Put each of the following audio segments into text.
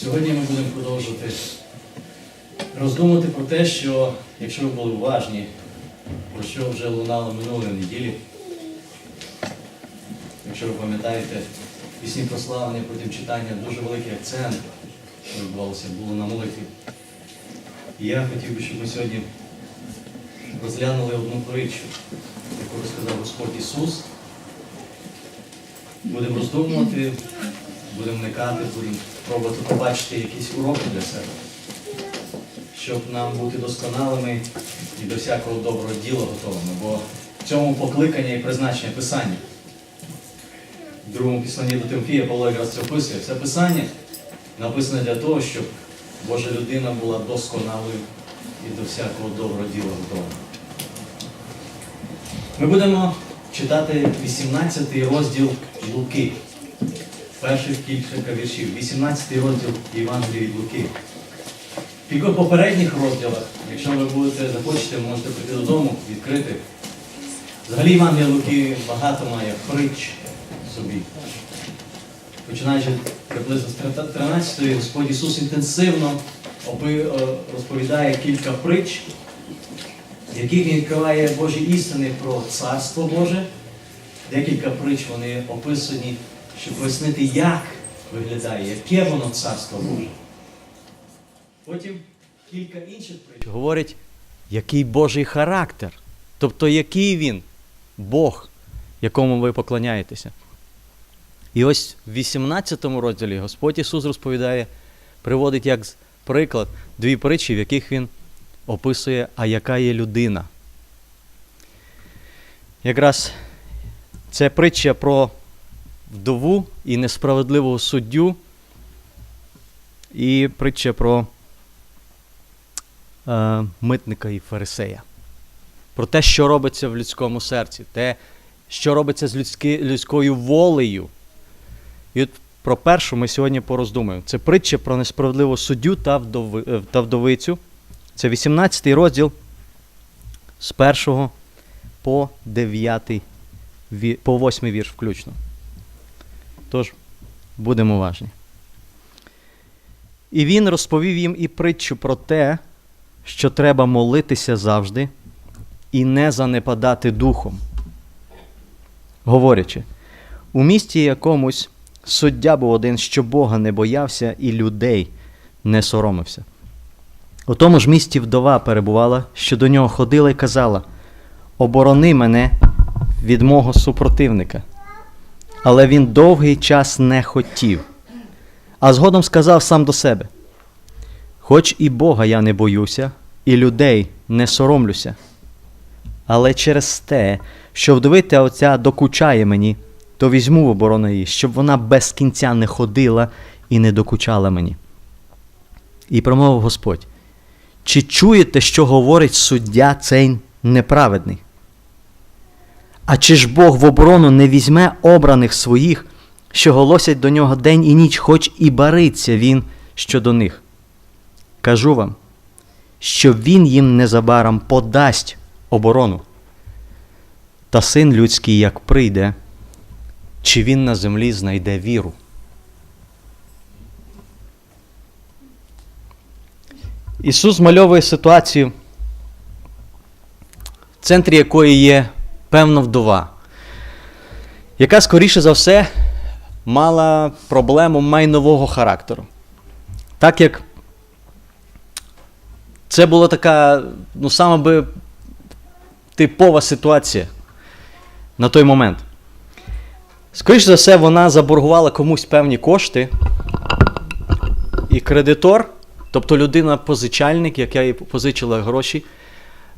Сьогодні ми будемо продовжувати роздумувати про те, що, якщо ви були уважні, про що вже лунало минулої неділі, якщо ви пам'ятаєте, пісні прославлення потім читання, дуже великий акцент, відбувалося, було на молитві. І я хотів би, щоб ми сьогодні розглянули одну притчу, яку розказав Господь Ісус. Будемо роздумувати, будемо вникати, будемо пробувати побачити якісь уроки для себе, щоб нам бути досконалими і до всякого доброго діла готовими. Бо в цьому покликання і призначення Писання. В другому післанні до Тимофія Павло якраз це описує. Це писання написане для того, щоб Божа людина була досконалою і до всякого доброго діла готова. Ми будемо читати 18 розділ Луки. Перших кілька віршів. 18 розділ Євангелії від Луки. В кількох попередніх розділах, якщо ви будете захочете, можете прийти додому, відкрити. Взагалі Євангелія Луки багато має притч собі. Починаючи приблизно з 13-ї, Господь Ісус інтенсивно е, розповідає кілька притч, в яких він відкриває Божі істини про Царство Боже. Декілька притч вони описані, щоб пояснити, як виглядає, яке воно Царство Боже. Потім кілька інших притч говорять, який Божий характер, тобто який він Бог, якому ви поклоняєтеся. І ось в 18 розділі Господь Ісус розповідає, приводить як приклад дві притчі, в яких Він описує, а яка є людина. Якраз це притча про вдову і несправедливого суддю, і притча про е, митника і фарисея. Про те, що робиться в людському серці, те, що робиться з людськи, людською волею. І от про першу ми сьогодні пороздумаємо. Це притча про несправедливого суддю та, вдови, е, та вдовицю. Це 18 розділ з 1 по 9, по 8 вірш включно. Тож, будемо уважні. І він розповів їм і притчу про те, що треба молитися завжди і не занепадати духом. Говорячи, у місті якомусь суддя був один, що Бога не боявся і людей не соромився. У тому ж місті вдова перебувала, що до нього ходила і казала: Оборони мене від мого супротивника. Але він довгий час не хотів, а згодом сказав сам до себе: Хоч і Бога я не боюся, і людей не соромлюся. Але через те, що вдовиця оця докучає мені, то візьму в оборону її, щоб вона без кінця не ходила і не докучала мені. І промовив Господь: чи чуєте, що говорить суддя цей неправедний? А чи ж Бог в оборону не візьме обраних своїх, що голосять до нього день і ніч, хоч і бариться він щодо них? Кажу вам, що він їм незабаром подасть оборону. Та син людський, як прийде, чи він на землі знайде віру? Ісус змальовує ситуацію, в центрі якої є певна вдова, яка, скоріше за все, мала проблему майнового характеру. Так як це була така, ну, саме би типова ситуація на той момент. Скоріше за все, вона заборгувала комусь певні кошти, і кредитор, тобто людина-позичальник, яка їй позичила гроші,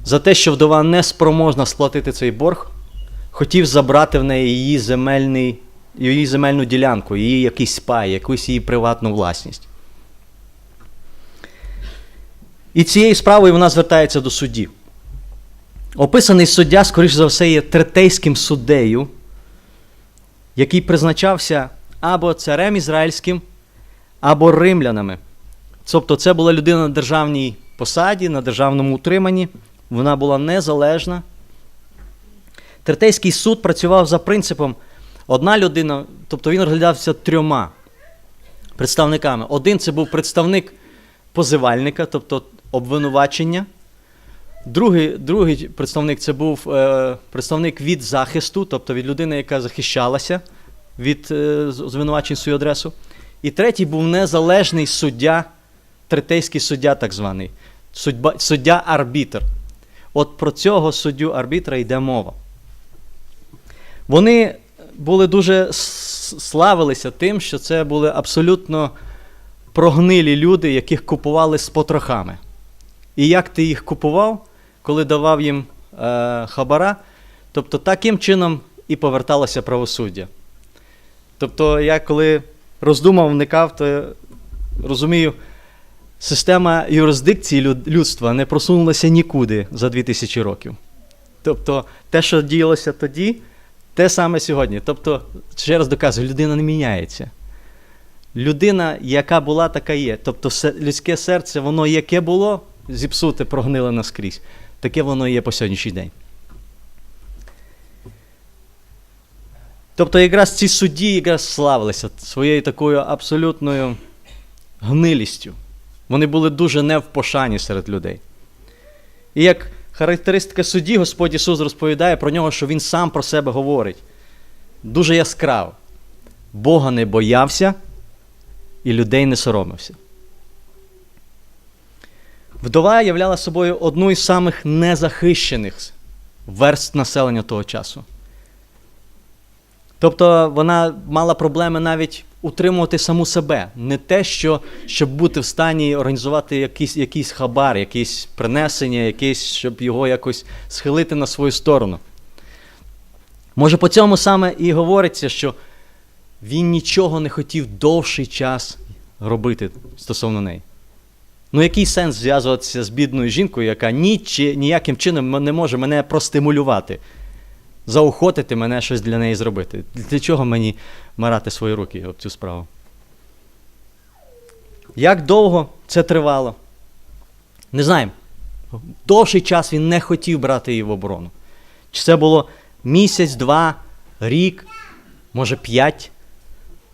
за те, що вдова не спроможна сплатити цей борг, хотів забрати в неї її, земельний, її земельну ділянку, її якийсь пай, якусь її приватну власність. І цією справою вона звертається до судді. Описаний суддя, скоріш за все, є третейським суддею, який призначався або царем ізраїльським, або римлянами. Тобто це була людина на державній посаді, на державному утриманні, вона була незалежна. Третейський суд працював за принципом одна людина, тобто він розглядався трьома. представниками. Один це був представник позивальника, тобто обвинувачення. Другий, другий представник це був е, представник від захисту, тобто від людини, яка захищалася від е, звинувачень свою адресу. І третій був незалежний суддя, третейський суддя, так званий, суддя-арбітр. От про цього суддю-арбітра йде мова. Вони були дуже славилися тим, що це були абсолютно прогнилі люди, яких купували з потрохами. І як ти їх купував, коли давав їм е, хабара, тобто таким чином і поверталося правосуддя. Тобто, я коли роздумав, вникав, то розумію, система юрисдикції людства не просунулася нікуди за 2000 років. Тобто, те, що діялося тоді, те саме сьогодні. Тобто, ще раз доказую, людина не міняється. Людина, яка була, така є. Тобто, людське серце, воно яке було, зіпсуте, прогниле наскрізь, таке воно є по сьогоднішній день. Тобто, якраз ці судді якраз славилися своєю такою абсолютною гнилістю. Вони були дуже не в пошані серед людей. І як характеристика судді, Господь Ісус розповідає про нього, що Він сам про себе говорить. Дуже яскраво. Бога не боявся і людей не соромився. Вдова являла собою одну із самих незахищених верст населення того часу. Тобто вона мала проблеми навіть утримувати саму себе. Не те, що, щоб бути в стані організувати якийсь, якийсь хабар, якесь принесення, якийсь, щоб його якось схилити на свою сторону. Може, по цьому саме і говориться, що він нічого не хотів довший час робити стосовно неї. Ну, який сенс зв'язуватися з бідною жінкою, яка ніч, ніяким чином не може мене простимулювати, заохотити мене щось для неї зробити? Для чого мені марати свої руки об цю справу? Як довго це тривало? Не знаємо. Довший час він не хотів брати її в оборону. Чи це було місяць, два, рік, може п'ять?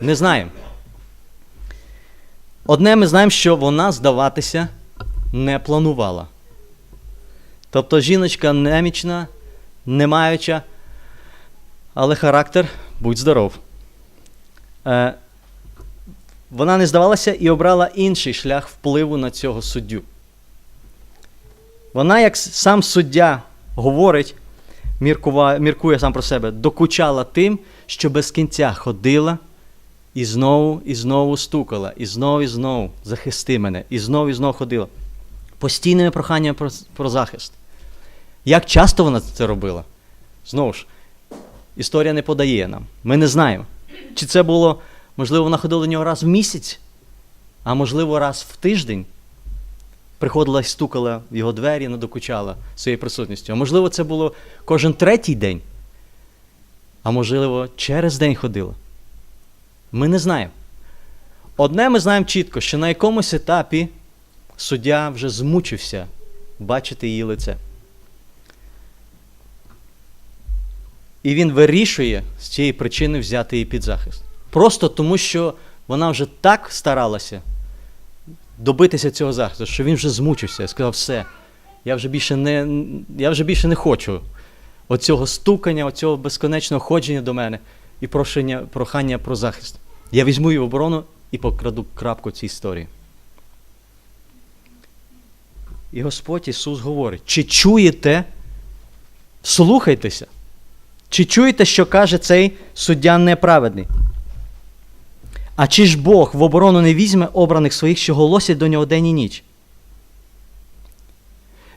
Не знаємо. Одне ми знаємо, що вона здаватися не планувала. Тобто жіночка немічна, не маюча, але характер будь здоров. Е, вона не здавалася і обрала інший шлях впливу на цього суддю. Вона, як сам суддя говорить, міркува, міркує сам про себе, докучала тим, що без кінця ходила і знову і знову стукала, і знову і знову захисти мене, і знову і знову ходила. Постійними проханнями про, про захист. Як часто вона це робила? Знову ж, історія не подає нам. Ми не знаємо. Чи це було, можливо, вона ходила до нього раз в місяць, а можливо, раз в тиждень. Приходила і стукала в його двері, надокучала своєю присутністю. А можливо, це було кожен третій день, а можливо, через день ходила. Ми не знаємо. Одне ми знаємо чітко, що на якомусь етапі суддя вже змучився бачити її лице. І він вирішує з цієї причини взяти її під захист. Просто тому, що вона вже так старалася добитися цього захисту, що він вже змучився і сказав, все, я вже більше не, я вже більше не хочу оцього стукання, оцього безконечного ходження до мене і прошення, прохання про захист. Я візьму її в оборону і покраду крапку цій історії. І Господь Ісус говорить: чи чуєте, слухайтеся, чи чуєте, що каже цей суддя неправедний? А чи ж Бог в оборону не візьме обраних своїх, що голосять до нього день і ніч?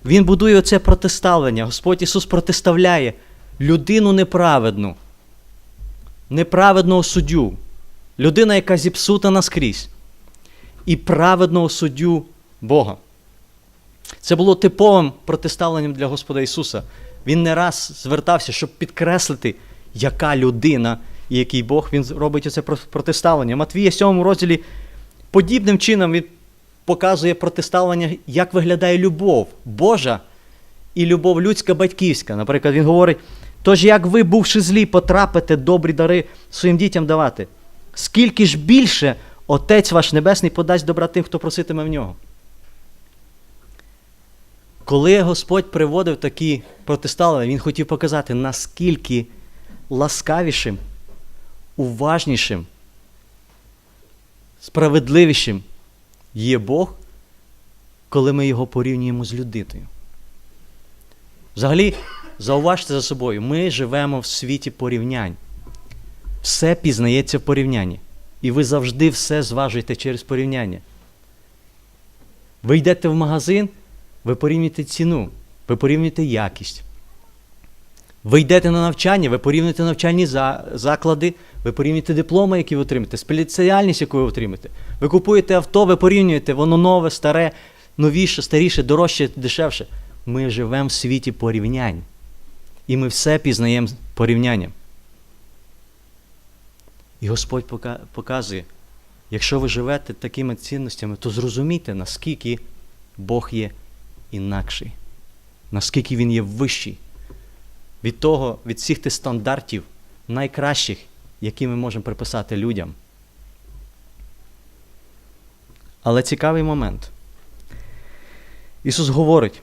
Він будує оце протиставлення. Господь Ісус протиставляє людину неправедну, неправедного суддю, людина, яка зіпсута наскрізь, і праведного суддю Бога. Це було типовим протиставленням для Господа Ісуса. Він не раз звертався, щоб підкреслити, яка людина і який Бог він робить оце про- протиставлення. Матвія, 7 розділі подібним чином він показує протиставлення, як виглядає любов Божа і любов людська батьківська. Наприклад, він говорить: тож як ви, бувши злі, потрапите добрі дари своїм дітям давати, скільки ж більше Отець ваш Небесний подасть добра тим, хто проситиме в нього. Коли Господь приводив такі протиставлення, Він хотів показати, наскільки ласкавішим, уважнішим, справедливішим є Бог, коли ми його порівнюємо з людиною. Взагалі, зауважте за собою, ми живемо в світі порівнянь. Все пізнається в порівнянні. І ви завжди все зважуєте через порівняння. Ви йдете в магазин, ви порівнюєте ціну, ви порівнюєте якість. Ви йдете на навчання, ви порівнюєте навчальні заклади, ви порівнюєте дипломи, які ви отримаєте, спеціальність, яку ви отримаєте. Ви купуєте авто, ви порівнюєте, воно нове, старе, новіше, старіше, дорожче, дешевше. Ми живемо в світі порівнянь. І ми все пізнаємо порівнянням. І Господь показує, якщо ви живете такими цінностями, то зрозумійте, наскільки Бог є інакший, наскільки Він є вищий від того, від всіх тих стандартів найкращих, які ми можемо приписати людям. Але цікавий момент. Ісус говорить: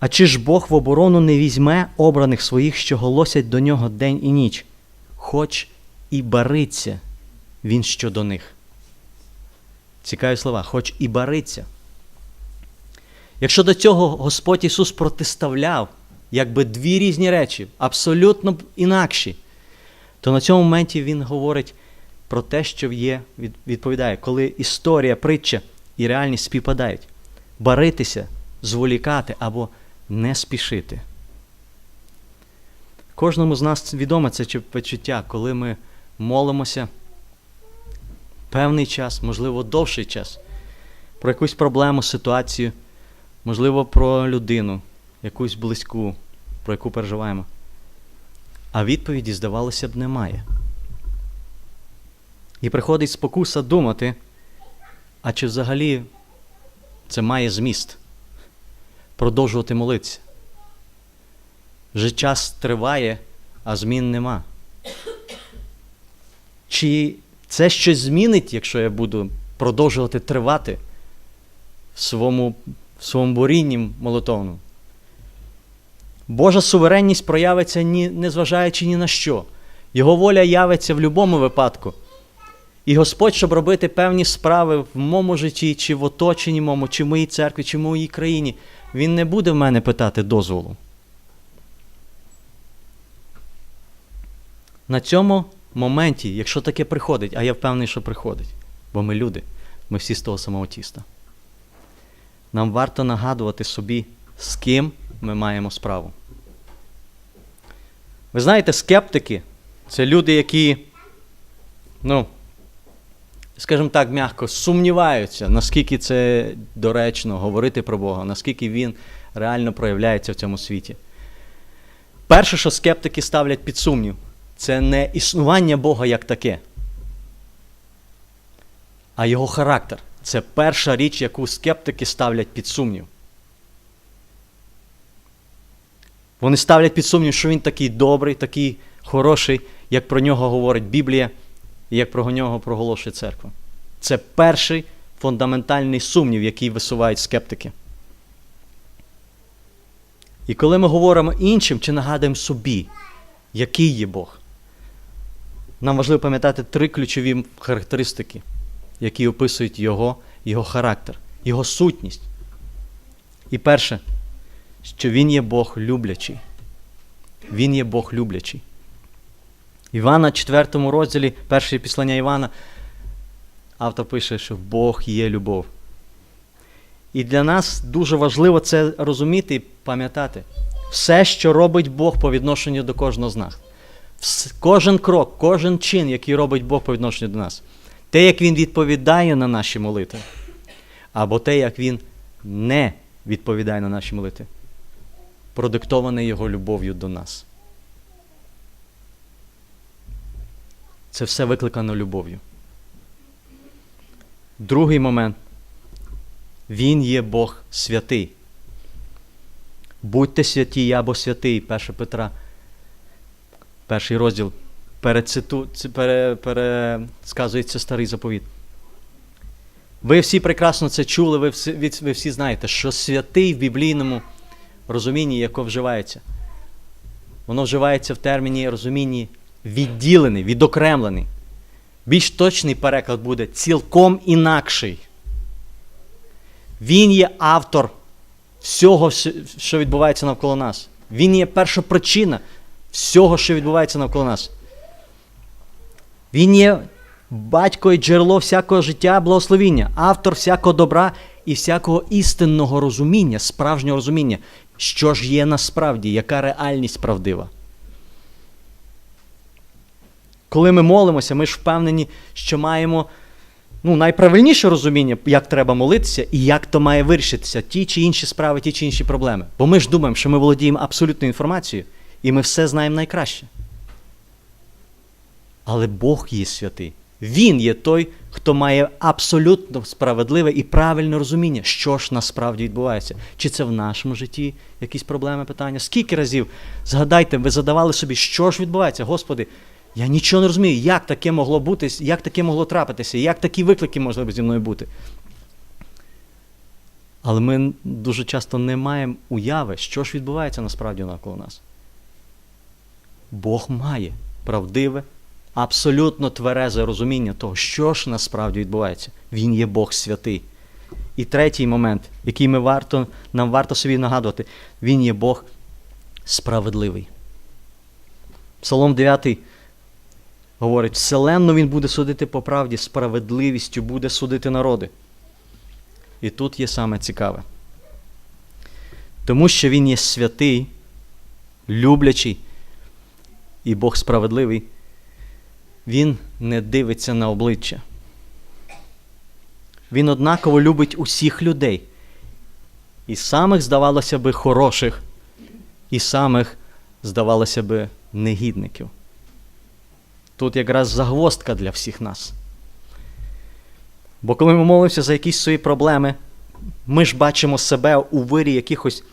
а чи ж Бог в оборону не візьме обраних своїх, що голосять до нього день і ніч, хоч і бариться він щодо них. Цікаві слова, хоч і бариться. Якщо до цього Господь Ісус протиставляв якби дві різні речі, абсолютно інакші, то на цьому моменті Він говорить про те, що є, відповідає, коли історія, притча і реальність співпадають. Баритися, зволікати або не спішити. Кожному з нас відоме це почуття, коли ми молимося певний час, можливо, довший час, про якусь проблему, ситуацію, можливо, про людину, якусь близьку, про яку переживаємо. А відповіді, здавалося б, немає. І приходить спокуса думати, а чи взагалі це має зміст продовжувати молитися? Вже час триває, а змін нема. Чи це щось змінить, якщо я буду продовжувати тривати в своєму, в своєму борінні молитовному? Божа суверенність проявиться, ні, незважаючи ні на що. Його воля явиться в будь-якому випадку. І Господь, щоб робити певні справи в моєму житті, чи в оточенні моєму, чи в моїй церкві, чи в моїй країні, Він не буде в мене питати дозволу. На цьому моменті, якщо таке приходить, а я впевнений, що приходить, бо ми люди, ми всі з того самого тіста. Нам варто нагадувати собі, з ким ми маємо справу. Ви знаєте, скептики це люди, які, ну, скажімо так, м'яко, сумніваються, наскільки це доречно говорити про Бога, наскільки Він реально проявляється в цьому світі. Перше, що скептики ставлять під сумнів, це не існування Бога як таке, а його характер. Це перша річ, яку скептики ставлять під сумнів. Вони ставлять під сумнів, що він такий добрий, такий хороший, як про нього говорить Біблія, і як про нього проголошує церква. Це перший фундаментальний сумнів, який висувають скептики. І коли ми говоримо іншим чи нагадуємо собі, який є Бог, нам важливо пам'ятати три ключові характеристики, які описують Його, Його характер, Його сутність. І перше, що Він є Бог люблячий. Він є Бог люблячий. Івана, 4 розділі, перше післання Івана, автор пише, що Бог є любов. І для нас дуже важливо це розуміти і пам'ятати. Все, що робить Бог по відношенню до кожного з нас. Кожен крок, кожен чин, який робить Бог по відношенню до нас. Те, як Він відповідає на наші молитви, або те, як Він не відповідає на наші молитви, продиктоване Його любов'ю до нас. Це все викликано любов'ю. Другий момент. Він є Бог святий. Будьте святі, я бо святий. 1 Петра, перший розділ. Перециту, пере, пересказується старий заповіт. Ви всі прекрасно це чули, ви всі, ви- всі знаєте, що святий в біблійному розумінні, яке вживається. Воно вживається в терміні розумінні відділений, відокремлений. Більш точний переклад буде цілком інакший. Він є автор всього, що відбувається навколо нас. Він є перша причина всього, що відбувається навколо нас. Він є батько і джерело всякого життя, благословіння, автор всякого добра і всякого істинного розуміння, справжнього розуміння, що ж є насправді, яка реальність правдива. Коли ми молимося, ми ж впевнені, що маємо ну, найправильніше розуміння, як треба молитися і як то має вирішитися ті чи інші справи, ті чи інші проблеми. Бо ми ж думаємо, що ми володіємо абсолютною інформацією, і ми все знаємо найкраще. Але Бог є святий. Він є той, хто має абсолютно справедливе і правильне розуміння, що ж насправді відбувається. Чи це в нашому житті якісь проблеми, питання? Скільки разів згадайте, ви задавали собі, що ж відбувається, Господи, я нічого не розумію, як таке могло бути, як таке могло трапитися, як такі виклики можливо зі мною бути. Але ми дуже часто не маємо уяви, що ж відбувається насправді навколо нас. Бог має правдиве, абсолютно тверезе розуміння того, що ж насправді відбувається. Він є Бог святий. І третій момент, який ми варто, нам варто собі нагадувати, він є Бог справедливий. Псалом 9 говорить: вселенно він буде судити по правді, справедливістю буде судити народи. І тут є саме цікаве. Тому що він є святий, люблячий і Бог справедливий, він не дивиться на обличчя. Він однаково любить усіх людей. І самих, здавалося би, хороших, і самих, здавалося би, негідників. Тут якраз загвоздка для всіх нас. Бо коли ми молимося за якісь свої проблеми, ми ж бачимо себе у вирі якихось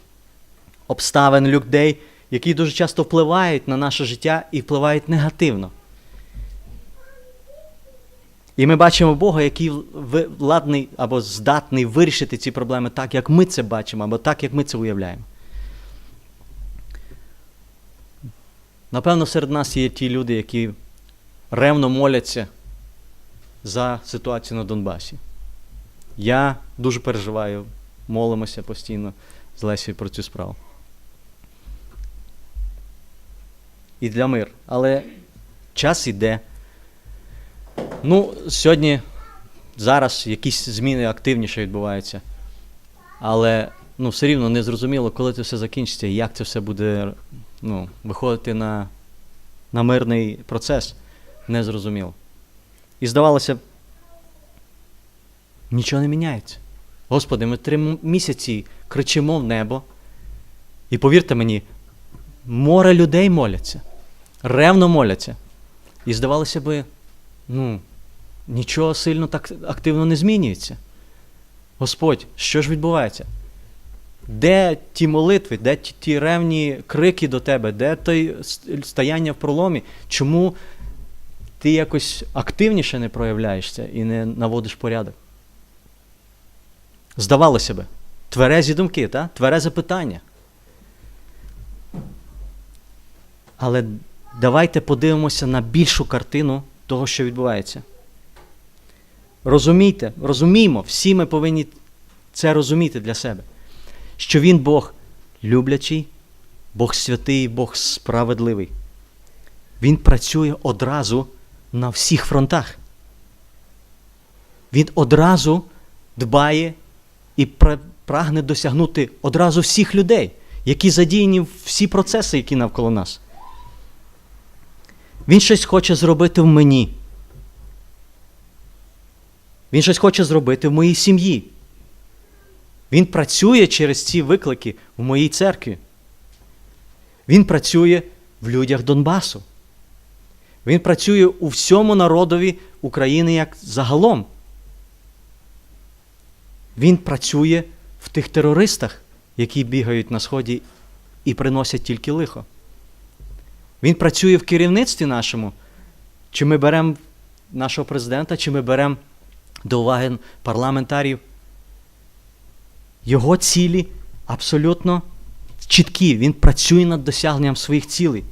обставин людей, які дуже часто впливають на наше життя і впливають негативно. І ми бачимо Бога, який владний або здатний вирішити ці проблеми так, як ми це бачимо, або так, як ми це уявляємо. Напевно, серед нас є ті люди, які ревно моляться за ситуацію на Донбасі. Я дуже переживаю, молимося постійно з Лесією про цю справу. І для мир. Але час іде. Ну, сьогодні, зараз якісь зміни активніше відбуваються. Але ну, все рівно не зрозуміло, коли це все закінчиться і як це все буде ну, виходити на, на мирний процес. Не зрозуміло. І здавалося нічого не міняється. Господи, ми три місяці кричимо в небо. І повірте мені, море людей моляться, ревно моляться. І здавалося би, ну, нічого сильно так активно не змінюється. Господь, що ж відбувається? Де ті молитви, де ті, ті ревні крики до тебе, де той стояння в проломі? Чому ти якось активніше не проявляєшся і не наводиш порядок? Здавалося би, тверезі думки, та? тверезе питання. Але давайте подивимося на більшу картину того, що відбувається. Розумійте, розуміємо, всі ми повинні це розуміти для себе, що Він Бог люблячий, Бог святий, Бог справедливий. Він працює одразу на всіх фронтах. Він одразу дбає і прагне досягнути одразу всіх людей, які задіяні всі процеси, які навколо нас. Він щось хоче зробити в мені. Він щось хоче зробити в моїй сім'ї. Він працює через ці виклики в моїй церкві. Він працює в людях Донбасу. Він працює у всьому народові України як загалом. Він працює в тих терористах, які бігають на Сході і приносять тільки лихо. Він працює в керівництві нашому. Чи ми беремо нашого президента, чи ми беремо до уваги парламентарів. Його цілі абсолютно чіткі. Він працює над досягненням своїх цілей.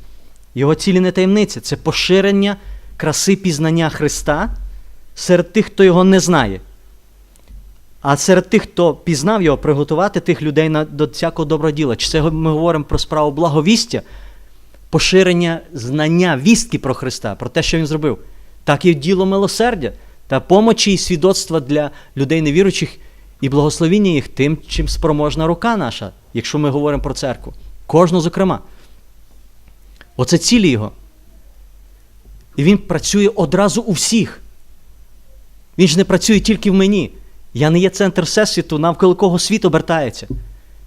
Його цілі не таємниця, це поширення краси пізнання Христа серед тих, хто його не знає. А серед тих, хто пізнав його, приготувати тих людей на, до всякого доброго діла. Чи це ми говоримо про справу благовістя, поширення знання, вістки про Христа, про те, що Він зробив, так і діло милосердя та помочі і свідоцтва для людей невіруючих і благословіння їх тим, чим спроможна рука наша, якщо ми говоримо про церкву. Кожну, зокрема. Оце цілі його. І він працює одразу у всіх. Він ж не працює тільки в мені. Я не є центр всесвіту, навколо кого світ обертається.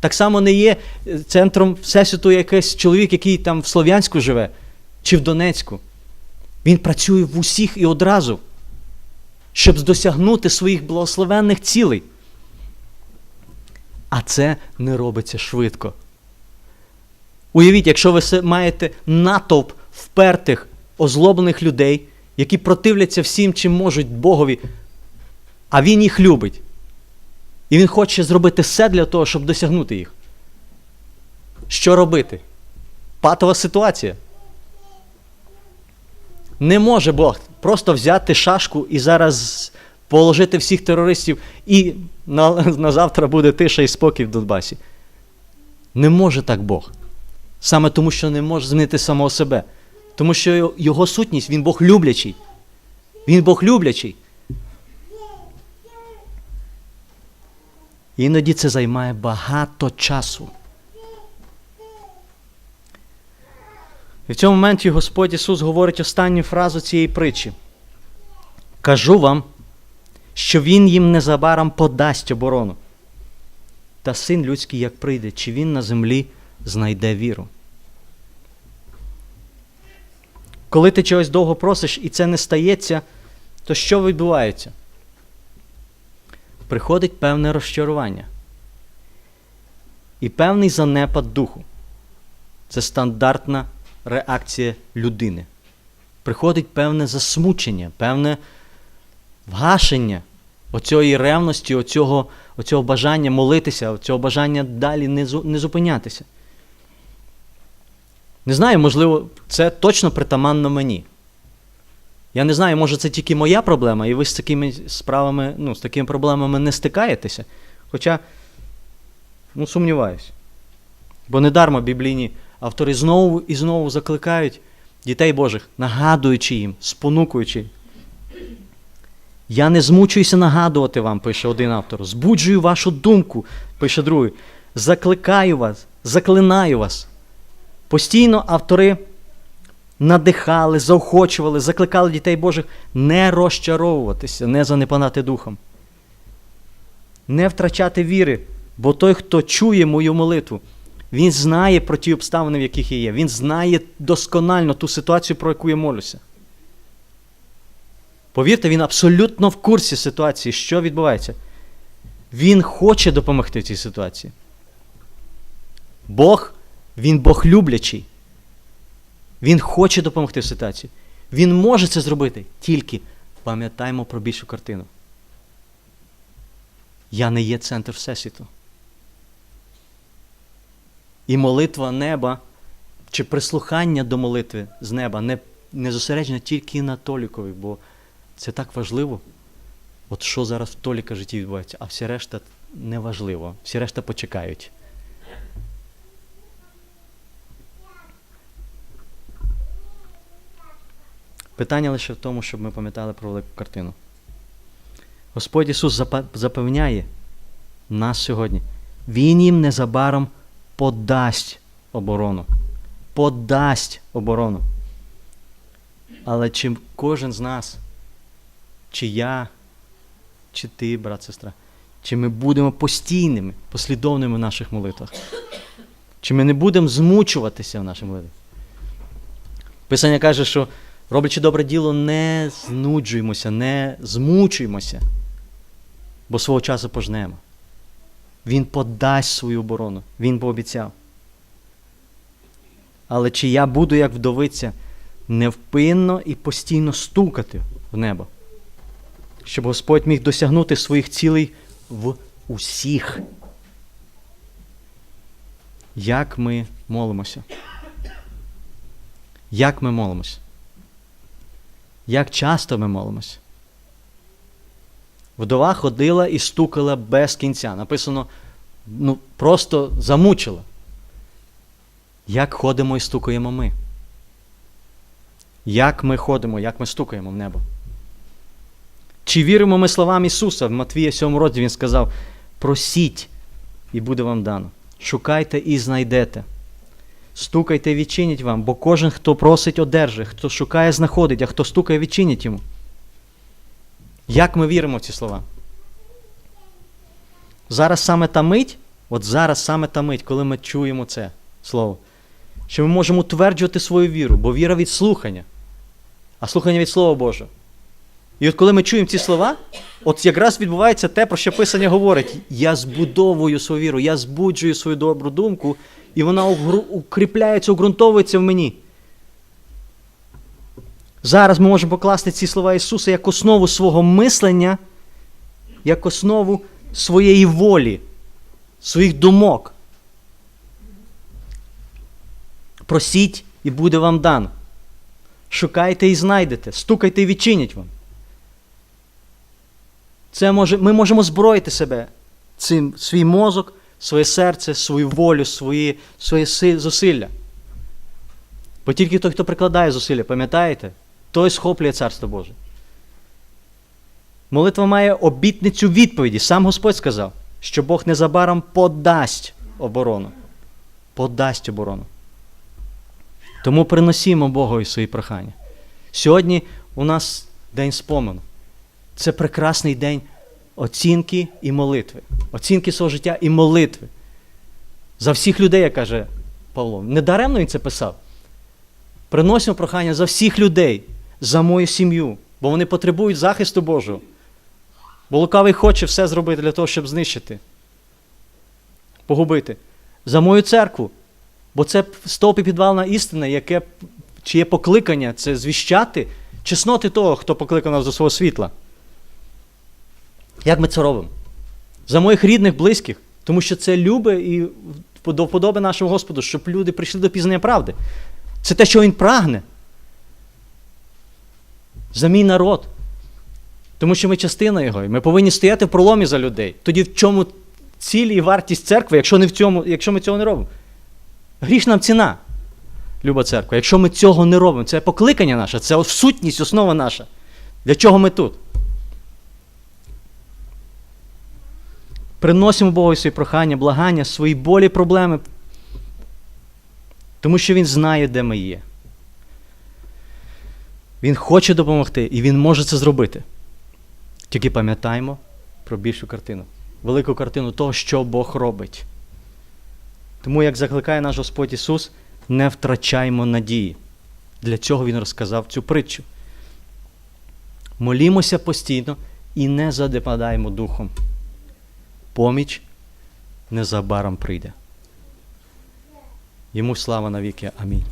Так само не є е, центром всесвіту якийсь чоловік, який там в Слов'янську живе, чи в Донецьку. Він працює в усіх і одразу, щоб досягнути своїх благословенних цілей. А це не робиться швидко. Уявіть, якщо ви маєте натовп впертих, озлоблених людей, які противляться всім, чим можуть Богові, а Він їх любить. І Він хоче зробити все для того, щоб досягнути їх. Що робити? Патова ситуація. Не може Бог просто взяти шашку і зараз положити всіх терористів, і на, на завтра буде тиша і спокій в Донбасі. Не може так Бог. Саме тому, що не може змінити самого себе. Тому що його- сутність, він Бог люблячий. Він Бог люблячий. Іноді це займає багато часу. І в цьому моменті Господь Ісус говорить останню фразу цієї притчі. Кажу вам, що Він їм незабаром подасть оборону. Та син людський, як прийде, чи він на землі знайде віру. Коли ти чогось довго просиш і це не стається, то що відбувається? Приходить певне розчарування і певний занепад духу. Це стандартна реакція людини. Приходить певне засмучення, певне вгашення оцієї ревності, оцього, оцього бажання молитися, оцього бажання далі не, не зупинятися. Не знаю, можливо, це точно притаманно мені. Я не знаю, може це тільки моя проблема, і ви з такими справами, ну, з такими проблемами не стикаєтеся. Хоча, ну, сумніваюсь. Бо недарма біблійні автори знову і знову закликають дітей Божих, нагадуючи їм, спонукуючи. Я не змучуюся нагадувати вам, пише один автор. Збуджую вашу думку, пише другий. Закликаю вас, заклинаю вас. Постійно автори надихали, заохочували, закликали дітей Божих не розчаровуватися, не занепанати духом, не втрачати віри, бо той, хто чує мою молитву, він знає про ті обставини, в яких я є. Він знає досконально ту ситуацію, про яку я молюся. Повірте, він абсолютно в курсі ситуації, що відбувається. Він хоче допомогти цій ситуації. Бог, він Бог люблячий. Він хоче допомогти в ситуації. Він може це зробити, тільки пам'ятаємо про більшу картину. Я не є центр Всесвіту. І молитва неба чи прислухання до молитви з неба не, не зосереджено тільки на Толікові, бо це так важливо. От що зараз в Толіка житті відбувається, а всі решта не важливо. Всі решта почекають. Питання лише в тому, щоб ми пам'ятали про велику картину. Господь Ісус запевняє нас сьогодні. Він їм незабаром подасть оборону. Подасть оборону. Але чи кожен з нас, чи я, чи ти, брат, сестра, чи ми будемо постійними, послідовними в наших молитвах? Чи ми не будемо змучуватися в наших молитвах? Писання каже, що роблячи добре діло, не знуджуємося, не змучуємося, бо свого часу пожнемо. Він подасть свою оборону, він пообіцяв. Але чи я буду, як вдовиця, невпинно і постійно стукати в небо? щоб Господь міг досягнути своїх цілей в усіх. Як ми молимося? Як ми молимося? Як часто ми молимося? Вдова ходила і стукала без кінця. Написано, ну, просто замучила. Як ходимо і стукаємо ми? Як ми ходимо, як ми стукаємо в небо? Чи віримо ми словам Ісуса? В Матвія 7 році Він сказав: просіть, і буде вам дано. Шукайте і знайдете. Стукайте, і відчинять вам, бо кожен, хто просить, одержить, хто шукає, знаходить, а хто стукає, відчинять йому. Як ми віримо в ці слова? Зараз саме та мить, от зараз саме та мить, коли ми чуємо це слово, що ми можемо утверджувати свою віру, бо віра від слухання, а слухання від Слова Божого. І от коли ми чуємо ці слова, от якраз відбувається те, про що Писання говорить. Я збудовую свою віру, я збуджую свою добру думку, і вона укріпляється, уґрунтовується в мені. Зараз ми можемо покласти ці слова Ісуса як основу свого мислення, як основу своєї волі, своїх думок. Просіть і буде вам дано. Шукайте і знайдете, стукайте і відчинять вам. Це може, ми можемо зброїти себе цим свій мозок, своє серце, свою волю, свої, свої зусилля. Бо тільки той, хто прикладає зусилля, пам'ятаєте, той схоплює Царство Боже. Молитва має обітницю відповіді. Сам Господь сказав, що Бог незабаром подасть оборону. Подасть оборону. Тому приносімо Богові свої прохання. Сьогодні у нас день спомену. Це прекрасний день оцінки і молитви. Оцінки свого життя і молитви. За всіх людей, як каже Павло. Недаремно він це писав. Приносимо прохання за всіх людей, за мою сім'ю, бо вони потребують захисту Божого. Бо лукавий хоче все зробити для того, щоб знищити, погубити. За мою церкву. Бо це стовп і підвална істина, яке, чиє покликання це звіщати чесноти того, хто покликав нас до свого світла. Як ми це робимо? За моїх рідних, близьких, тому що це любе і до вподоби нашого Господу, щоб люди прийшли до пізнання правди. Це те, що Він прагне. За мій народ. Тому що ми частина його, і ми повинні стояти в проломі за людей. Тоді в чому ціль і вартість церкви, якщо, не в цьому, якщо ми цього не робимо? Гріш нам ціна, люба церква. Якщо ми цього не робимо, це покликання наше, це сутність, основа наша. Для чого ми тут? Приносимо Богу свої прохання, благання, свої болі, проблеми. Тому що Він знає, де ми є. Він хоче допомогти і Він може це зробити. Тільки пам'ятаємо про більшу картину, велику картину того, що Бог робить. Тому, як закликає наш Господь Ісус, не втрачаймо надії. Для цього Він розказав цю притчу. Молімося постійно і не задепадаємо духом. Поміч незабаром прийде. Йому слава навіки. Амінь.